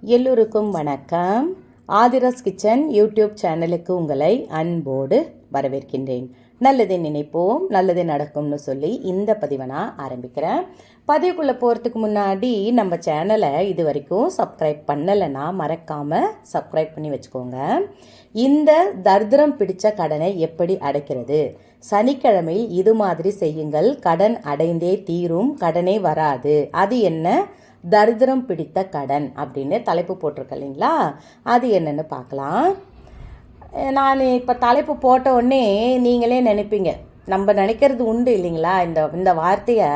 எல்லோருக்கும் வணக்கம். Aadhira's kitchen YouTube சேனலுக்கு உங்களை அன்போடு வரவேற்கின்றேன். நல்லதை நினைப்போம் நல்லது நடக்கும்னு சொல்லி இந்த பதிவை நான் ஆரம்பிக்கிறேன். பதிவுக்குள்ளே போகிறதுக்கு முன்னாடி நம்ம சேனலை இது வரைக்கும் சப்ஸ்கிரைப் பண்ணலைன்னா மறக்காமல் சப்ஸ்கிரைப் பண்ணி வச்சுக்கோங்க. இந்த தரித்திரம் பிடித்த கடனை எப்படி அடைக்கிறது? சனிக்கிழமையில் இது மாதிரி செய்யுங்கள். கடன் அடைந்தே தீரும் கடனே வராது. அது என்ன? தரித்திரம் பிடித்த கடன் அப்படின்னு தலைப்பு போட்டிருக்க இல்லைங்களா? அது என்னென்னு பார்க்கலாம். நான் இப்போ தலைப்பு போட்ட உடனே நீங்களே நினைப்பீங்க. நம்ம நினைக்கிறது உண்டு இல்லைங்களா? இந்த இந்த வார்த்தையை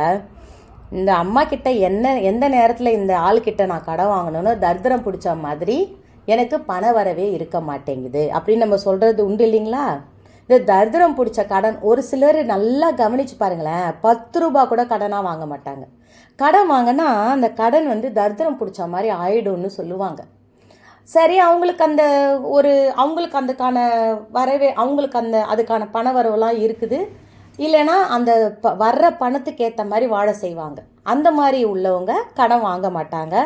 இந்த அம்மா கிட்ட என்ன எந்த நேரத்தில் இந்த ஆள்கிட்ட நான் கடன் வாங்கணும்னு தரித்திரம் பிடிச்ச மாதிரி எனக்கு பண வரவே இருக்க மாட்டேங்குது அப்படின்னு நம்ம சொல்கிறது உண்டு இல்லைங்களா? இந்த தரித்திரம் பிடிச்ச கடன் ஒரு சிலர் நல்லா கவனிச்சு பாருங்களேன் பத்து ரூபா கூட கடனாக வாங்க மாட்டாங்க. கடன் வாங்கினா அந்த கடன் வந்து தரித்திரம் பிடிச்ச மாதிரி ஆயிடும்னு சொல்லுவாங்க. சரி அவங்களுக்கு அந்த ஒரு அவங்களுக்கு அதுக்கான வரவே அவங்களுக்கு அந்த அதுக்கான பண வரவுலாம் இருக்குது. இல்லைன்னா அந்த ப வர்ற பணத்துக்கு ஏற்ற மாதிரி வாழ செய்வாங்க. அந்த மாதிரி உள்ளவங்க கடன் வாங்க மாட்டாங்க.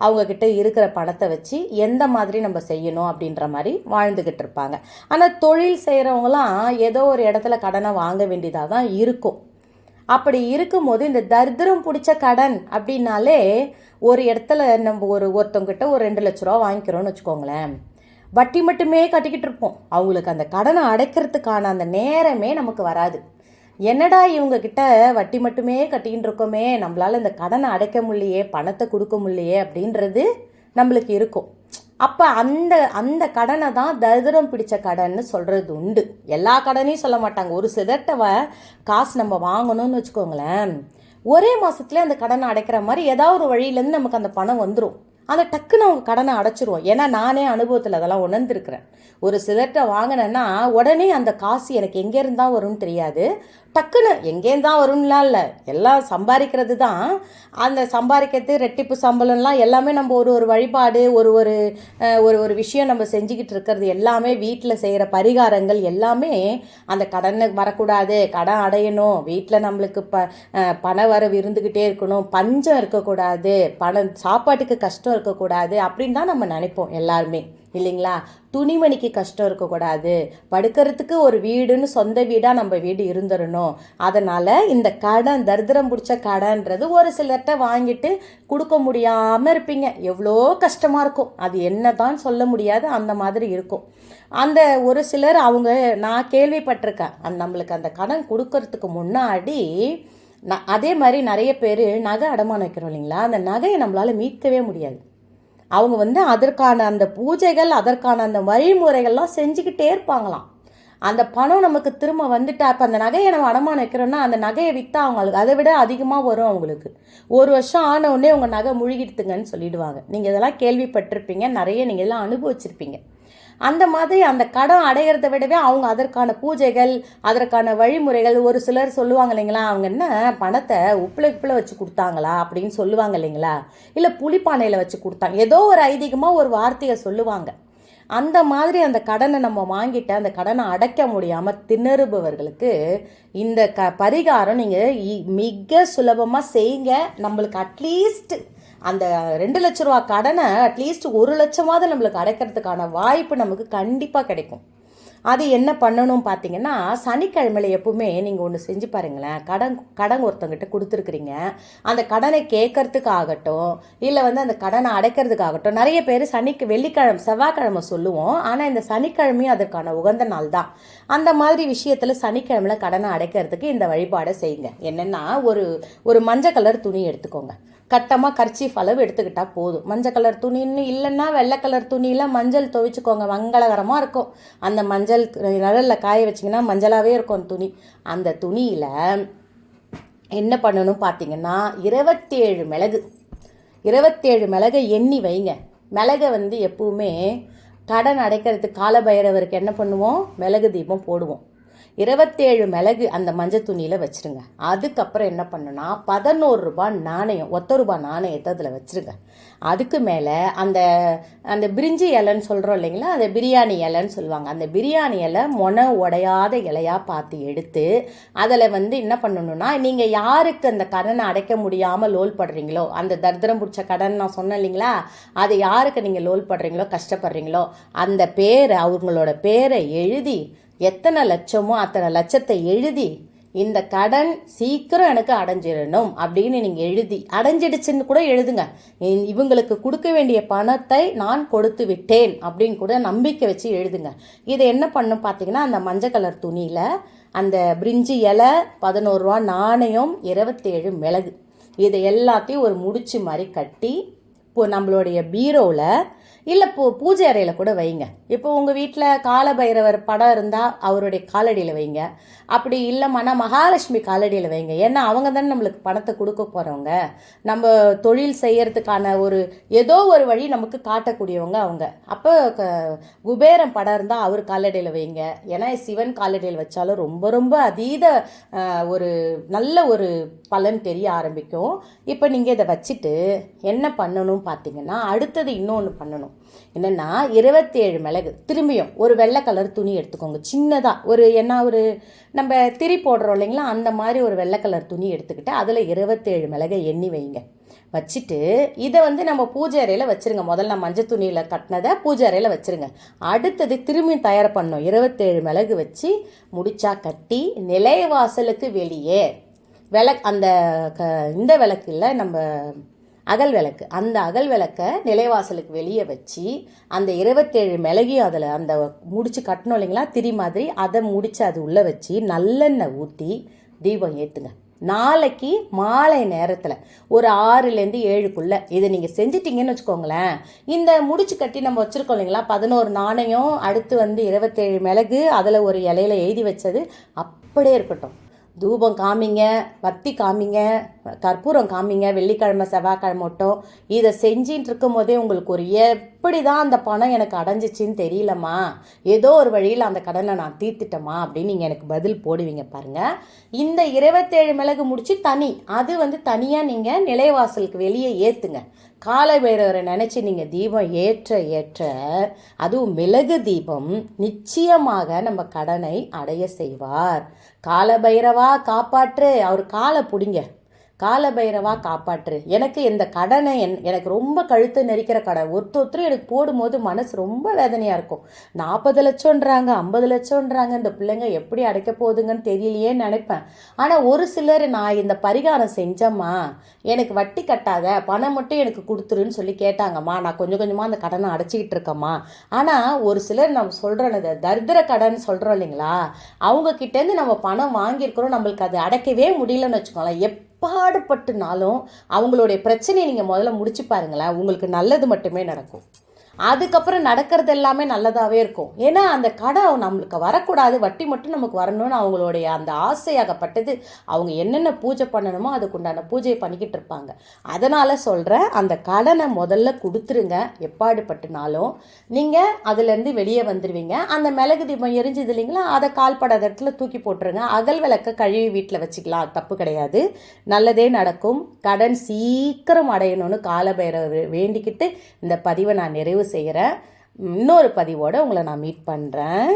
அவங்கக்கிட்ட இருக்கிற பணத்தை வச்சு எந்த மாதிரி நம்ம செய்யணும் அப்படின்ற மாதிரி வாழ்ந்துக்கிட்டு இருப்பாங்க. ஆனால் தொழில் செய்கிறவங்களாம் ஏதோ ஒரு இடத்துல கடனை வாங்க வேண்டியதாக தான் இருக்கும். அப்படி இருக்கும்போது இந்த தரித்திரம் பிடிச்ச கடன் அப்படின்னாலே ஒரு இடத்துல நம்ம ஒரு ஒருத்தவங்கிட்ட ஒரு ரெண்டு லட்ச ரூபா வாங்கிக்கிறோம்னு வச்சுக்கோங்களேன். வட்டி மட்டுமே கட்டிக்கிட்டு இருப்போம். அவங்களுக்கு அந்த கடனை அடைக்கிறதுக்கான அந்த நேரமே நமக்கு வராது. என்னடா இவங்க கிட்ட வட்டி மட்டுமே கட்டிக்கிட்டு இருக்கோமே நம்மளால இந்த கடனை அடைக்க முடியலையே பணத்தை கொடுக்க முடியலையே அப்படின்றது நம்மளுக்கு இருக்கும். அப்போ அந்த அந்த கடனை தான் தரிதிரம் பிடிச்ச கடன்னு சொல்கிறது உண்டு. எல்லா கடனையும் சொல்ல மாட்டாங்க. ஒரு சிதட்டவை காசு நம்ம வாங்கணும்னு வச்சுக்கோங்களேன். ஒரே மாதத்துல அந்த கடனை அடைக்கிற மாதிரி ஏதாவது ஒரு வழியிலேருந்து நமக்கு அந்த பணம் வந்துடும் அந்த டக்குன்னு அவங்க கடனை அடைச்சிருவோம். ஏன்னா நானே அனுபவத்தில் அதெல்லாம் உணர்ந்திருக்கிறேன். ஒரு சிதட்டை வாங்கினேன்னா உடனே அந்த காசு எனக்கு எங்கே இருந்தால் வரும்னு தெரியாது. டக்குன்னு எங்கேயும் தான் வரும்லாம் இல்லை. எல்லாம் சம்பாதிக்கிறது தான் அந்த சம்பாதிக்கிறது ரெட்டிப்பு சம்பளம்லாம் எல்லாமே நம்ம ஒரு ஒரு வழிபாடு ஒரு ஒரு ஒரு ஒரு விஷயம் நம்ம செஞ்சுக்கிட்டு இருக்கிறது எல்லாமே வீட்டில் செய்கிற பரிகாரங்கள் எல்லாமே அந்த கடனை வரக்கூடாது. கடன் அடையணும். வீட்டில் நம்மளுக்கு ப பண வரவு இருந்துக்கிட்டே இருக்கணும். பஞ்சம் இருக்கக்கூடாது. பணம் சாப்பாட்டுக்கு கஷ்டம் இருக்கக்கூடாது அப்படின்னு தான் நம்ம நினைப்போம் எல்லாருமே. இல்லைங்களா? துணிமணிக்கு கஷ்டம் இருக்கக்கூடாது. படுக்கிறதுக்கு ஒரு வீடுன்னு சொந்த வீடாக நம்ம வீடு இருந்துடணும் அதனால் இந்த கடன் தரித்திரம் பிடிச்ச கடன்றது ஒரு சிலர்கிட்ட வாங்கிட்டு கொடுக்க முடியாமல் இருப்பீங்க. எவ்வளோ கஷ்டமாக இருக்கும். அது என்ன தான் சொல்ல முடியாது. அந்த மாதிரி இருக்கும். அந்த ஒரு சிலர் அவங்க நான் கேள்விப்பட்டிருக்கேன். அந்த நம்மளுக்கு அந்த கடன் கொடுக்கறதுக்கு முன்னாடி நான் அதே மாதிரி நிறைய பேர் நகை அடமானம் வைக்கிறோம் இல்லைங்களா? அந்த நகையை நம்மளால் மீட்கவே முடியாது. அவங்க வந்து அதற்கான அந்த பூஜைகள் அதற்கான அந்த வழிமுறைகள்லாம் செஞ்சுக்கிட்டே இருப்பாங்களாம். அந்த பணம் நமக்கு திரும்ப வந்துட்டா இப்போ அந்த நகையை நம்ம அடமானம் வைக்கிறோன்னா அந்த நகையை விற்றா அவங்களுக்கு அதை விட அதிகமாக வரும் அவங்களுக்கு. ஒரு வருஷம் ஆனவுடனே உங்கள் நகை முழுகிடுத்துங்கன்னு சொல்லிடுவாங்க. நீங்கள் இதெல்லாம் கேள்விப்பட்டிருப்பீங்க. நிறைய நீங்கள் இதெல்லாம் அனுபவிச்சிருப்பீங்க. அந்த மாதிரி அந்த கடன் அடைகிறத விடவே அவங்க அதற்கான பூஜைகள் அதற்கான வழிமுறைகள் ஒரு சிலர் சொல்லுவாங்க இல்லைங்களா? அவங்க என்ன பணத்தை உப்புல உப்புல வச்சு கொடுத்தாங்களா அப்படின்னு சொல்லுவாங்க இல்லைங்களா? இல்லை புளிப்பானையில் வச்சு கொடுத்தாங்க ஏதோ ஒரு ஐதீகமாக ஒரு வார்த்தையை சொல்லுவாங்க. அந்த மாதிரி அந்த கடனை நம்ம வாங்கிட்டு அந்த கடனை அடைக்க முடியாமல் திணறுபவர்களுக்கு இந்த க பரிகாரம் நீங்கள் மிக சுலபமாக செய்யுங்க. நம்மளுக்கு அட்லீஸ்ட் அந்த ரெண்டு லட்ச ரூபா கடனை அட்லீஸ்ட் ஒரு லட்சமாவது நம்மளுக்கு அடைக்கிறதுக்கான வாய்ப்பு நமக்கு கண்டிப்பாக கிடைக்கும். அது என்ன பண்ணணும் பார்த்தீங்கன்னா சனிக்கிழமையில் எப்பவுமே நீங்கள் ஒன்று செஞ்சு பாருங்களேன். கடன் கடன் ஒருத்தங்கிட்ட கொடுத்துருக்குறீங்க. அந்த கடனை கேட்கறதுக்கு ஆகட்டும் இல்லை வந்து அந்த கடனை அடைக்கிறதுக்காகட்டும் நிறைய பேர் சனிக்கு வெள்ளிக்கிழமை செவ்வாய்க்கிழமை சொல்லுவோம். ஆனால் இந்த சனிக்கிழமையும் அதற்கான உகந்த நாள் தான். அந்த மாதிரி விஷயத்தில் சனிக்கிழமையில் கடனை அடைக்கிறதுக்கு இந்த வழிபாடை செய்யுங்க. என்னென்னா ஒரு ஒரு மஞ்சள் கலர் துணி எடுத்துக்கோங்க. கட்டமாக கர்ச்சீஃப் அளவு எடுத்துக்கிட்டால் போதும். மஞ்சள் கலர் துணின்னு இல்லைன்னா வெள்ளை கலர் துணியில் மஞ்சள் துவைச்சிக்கோங்க. மங்களகரமாக இருக்கும். அந்த மஞ்சள் நிழலில் காய வச்சிங்கன்னா மஞ்சளாகவே இருக்கும் அந்த துணி. அந்த துணியில் என்ன பண்ணணும் பார்த்தீங்கன்னா இருபத்தேழு மிளகு. இருபத்தேழு மிளகை எண்ணி வைங்க. மிளகை வந்து எப்பவுமே கடன் அடைக்கிறதுக்கு காலபைரவருக்கு என்ன பண்ணுவோம்? மிளகு தீபம் போடுவோம். இருபத்தேழு மிளகு அந்த மஞ்சள் துணியில் வச்சுருங்க. அதுக்கப்புறம் என்ன பண்ணுன்னா பதினோரு ரூபாய் நாணயம் ஒத்த ரூபாய் நாணயத்தை அதில் வச்சுருங்க. அதுக்கு மேலே அந்த அந்த பிரிஞ்சி இலைன்னு சொல்கிறோம் இல்லைங்களா அந்த பிரியாணி இலைன்னு சொல்லுவாங்க. அந்த பிரியாணி இலை மொன உடையாத இலையாக பார்த்து எடுத்து அதில் வந்து என்ன பண்ணணும்னா நீங்கள் யாருக்கு அந்த கடனை அடைக்க முடியாமல் லோல் படுறீங்களோ அந்த தரித்திரம் பிடிச்ச கடன் நான் சொன்னேன் இல்லைங்களா அது யாருக்கு நீங்கள் லோல் படுறீங்களோ கஷ்டப்படுறீங்களோ அந்த பேரை அவங்களோட பேரை எழுதி எத்தனை லட்சமோ அத்தனை லட்சத்தை எழுதி இந்த கடன் சீக்கிரம் எனக்கு அடைஞ்சிடணும் அப்படின்னு நீங்கள் எழுதி அடைஞ்சிடுச்சுன்னு கூட எழுதுங்க. இவங்களுக்கு கொடுக்க வேண்டிய பணத்தை நான் கொடுத்து விட்டேன் அப்படின்னு கூட நம்பிக்கை வச்சு எழுதுங்க. இதை என்ன பண்ணும் பார்த்தீங்கன்னா அந்த மஞ்சள் கலர் துணியில் அந்த பிரிஞ்சி இலை பதினோரு ரூபா நாணயம் இருபத்தேழு மிளகு. இதை எல்லாத்தையும் ஒரு முடிச்சு மாதிரி கட்டி இப்போ நம்மளுடைய பீரோவில் இல்லை இப்போ பூஜை அறையில் கூட வைங்க. இப்போ உங்கள் வீட்டில் காலபைரவர் படம் இருந்தால் அவருடைய காலடியில் வைங்க. அப்படி இல்லைம்மானா மகாலட்சுமி காலடியில் வைங்க. ஏன்னா அவங்க தானே நம்மளுக்கு பணத்தை கொடுக்க போகிறவங்க நம்ம தொழில் செய்கிறதுக்கான ஒரு ஏதோ ஒரு வழி நமக்கு காட்டக்கூடியவங்க அவங்க. அப்போ க படம் இருந்தால் அவர் காலடியில் வைங்க. ஏன்னா சிவன் காலடியில் வச்சாலும் ரொம்ப ரொம்ப அதீத ஒரு நல்ல ஒரு பலன் தெரிய ஆரம்பிக்கும். இப்போ நீங்கள் இதை வச்சுட்டு என்ன பண்ணணும் பார்த்தீங்கன்னா அடுத்தது இன்னொன்று பண்ணணும். என்னென்னா இருபத்தேழு மிளகு. திரும்பியும் ஒரு வெள்ளை கலர் துணி எடுத்துக்கோங்க. சின்னதாக ஒரு என்ன ஒரு நம்ம திரி போடுறோம் இல்லைங்களா? அந்த மாதிரி ஒரு வெள்ளை கலர் துணி எடுத்துக்கிட்டு அதில் இருபத்தேழு மிளகை எண்ணி வைங்க. வச்சுட்டு இதை வந்து நம்ம பூஜை அறையில் வச்சுருங்க. முதல்ல மஞ்சள் துணியில் கட்டினதை பூஜை அறையில் வச்சுருங்க. அடுத்தது திரும்பி தயார் பண்ணோம் இருபத்தேழு மிளகு வச்சு முடிச்சா கட்டி நிலைவாசலுக்கு வெளியே விளக் அந்த க இந்த விளக்கு இல்லை நம்ம அகல் விளக்கு. அந்த அகல் விளக்கை நிலைவாசலுக்கு வெளியே வச்சு அந்த இருபத்தேழு மிளகையும் அதில் அந்த முடிச்சு கட்டணும் இல்லைங்களா? திரி மாதிரி அதை முடிச்சு அது உள்ளே வச்சு நல்லெண்ணெய் ஊற்றி தீபம் ஏற்றுங்க நாளைக்கு மாலை நேரத்தில் ஒரு ஆறுலேருந்து ஏழுக்குள்ளே இதை நீங்கள் செஞ்சிட்டிங்கன்னு வச்சுக்கோங்களேன். இந்த முடிச்சு கட்டி நம்ம வச்சுருக்கோம் இல்லைங்களா? பதினோரு நாணயம் அடுத்து வந்து இருபத்தேழு மிளகு அதில் ஒரு இலையில எழுதி வச்சது அப்படியே இருக்கட்டும். தூபம் காமிங்க பத்தி காமிங்க கற்பூரம் காமிங்க வெள்ளிக்கிழமை செவ்வாய்க்கிழமை மட்டும். இதை செஞ்சின்ட்டு இருக்கும் போதே உங்களுக்கு ஒரு எப்படி தான் அந்த பணம் எனக்கு அடைஞ்சிச்சின்னு தெரியலம்மா. ஏதோ ஒரு வழியில் அந்த கடனை நான் தீர்த்துட்டேம்மா அப்படின்னு நீங்கள் எனக்கு பதில் போடுவீங்க பாருங்கள் இந்த இருபத்தேழு மிளகு முடித்து தனி அது வந்து தனியாக நீங்கள் நிலைவாசலுக்கு வெளியே ஏற்றுங்க காலை பைரவரை நினச்சி நீங்கள் தீபம் ஏற்ற ஏற்ற அதுவும் மிளகு தீபம் நிச்சயமாக நம்ம கடனை அடைய செய்வார். காலபைரவா காப்பாற்று. அவர் காலை பிடிங்க. காலபைரவா காப்பாற்று. எனக்கு இந்த கடனை என் எனக்கு ரொம்ப கழுத்து நெரிக்கிற கடன் ஒருத்தர் ஒருத்தர் எனக்கு போடும்போது மனசு ரொம்ப வேதனையாக இருக்கும். நாற்பது லட்சம்ன்றாங்க ஐம்பது லட்சம்ன்றாங்க இந்த பிள்ளைங்க எப்படி அடைக்க போகுதுங்கன்னு தெரியலையே நினைப்பேன். ஆனால் ஒரு சிலர் நான் இந்த பரிகாரம் செஞ்சம்மா எனக்கு வட்டி கட்டாத பணம் மட்டும் எனக்கு கொடுத்துருன்னு சொல்லி கேட்டாங்கம்மா. நான் கொஞ்சம் கொஞ்சமாக அந்த கடனை அடைச்சிக்கிட்டு இருக்கேம்மா. ஆனால் ஒரு சிலர் நம்ம சொல்கிறோம் இந்த தரித்திர கடன் சொல்கிறோம் இல்லைங்களா? அவங்க கிட்டேருந்து நம்ம பணம் வாங்கியிருக்கிறோம் நம்மளுக்கு அது அடைக்கவே முடியலன்னு வச்சுக்கோங்களேன். எப் பாடுபட்டுனாலும் அவங்களுடைய பிரச்சனையை நீங்கள் முதல்ல முடிச்சு பாருங்களேன். உங்களுக்கு நல்லது மட்டுமே நடக்கும். அதுக்கப்புறம் நடக்கிறது எல்லாமே நல்லதாகவே இருக்கும். ஏன்னா அந்த கடை நம்மளுக்கு வரக்கூடாது. வட்டி மட்டும் நமக்கு வரணும்னு அவங்களுடைய அந்த ஆசையாகப்பட்டது. அவங்க என்னென்ன பூஜை பண்ணணுமோ அதுக்குண்டான பூஜையை பண்ணிக்கிட்டு இருப்பாங்க. அதனால் சொல்கிறேன் அந்த கடனை முதல்ல கொடுத்துருங்க. எப்பாடுபட்டுனாலும் நீங்கள் அதுலேருந்து வெளியே வந்துடுவீங்க அந்த மிளகு தீபம் எரிஞ்சுது இல்லைங்களா? அதை கால்படாத இடத்துல தூக்கி போட்டுருங்க. அகல் விளக்க கழுவி வீட்டில் வச்சுக்கலாம். தப்பு கிடையாது. நல்லதே நடக்கும். கடன் சீக்கிரம் அடையணும்னு காலபைரவர் வேண்டிக்கிட்டு இந்த பதிவை நான் நிறைவு செய்கிறேன் இன்னொரு பதிவோடு உங்களை நான் மீட் பண்ணுறேன்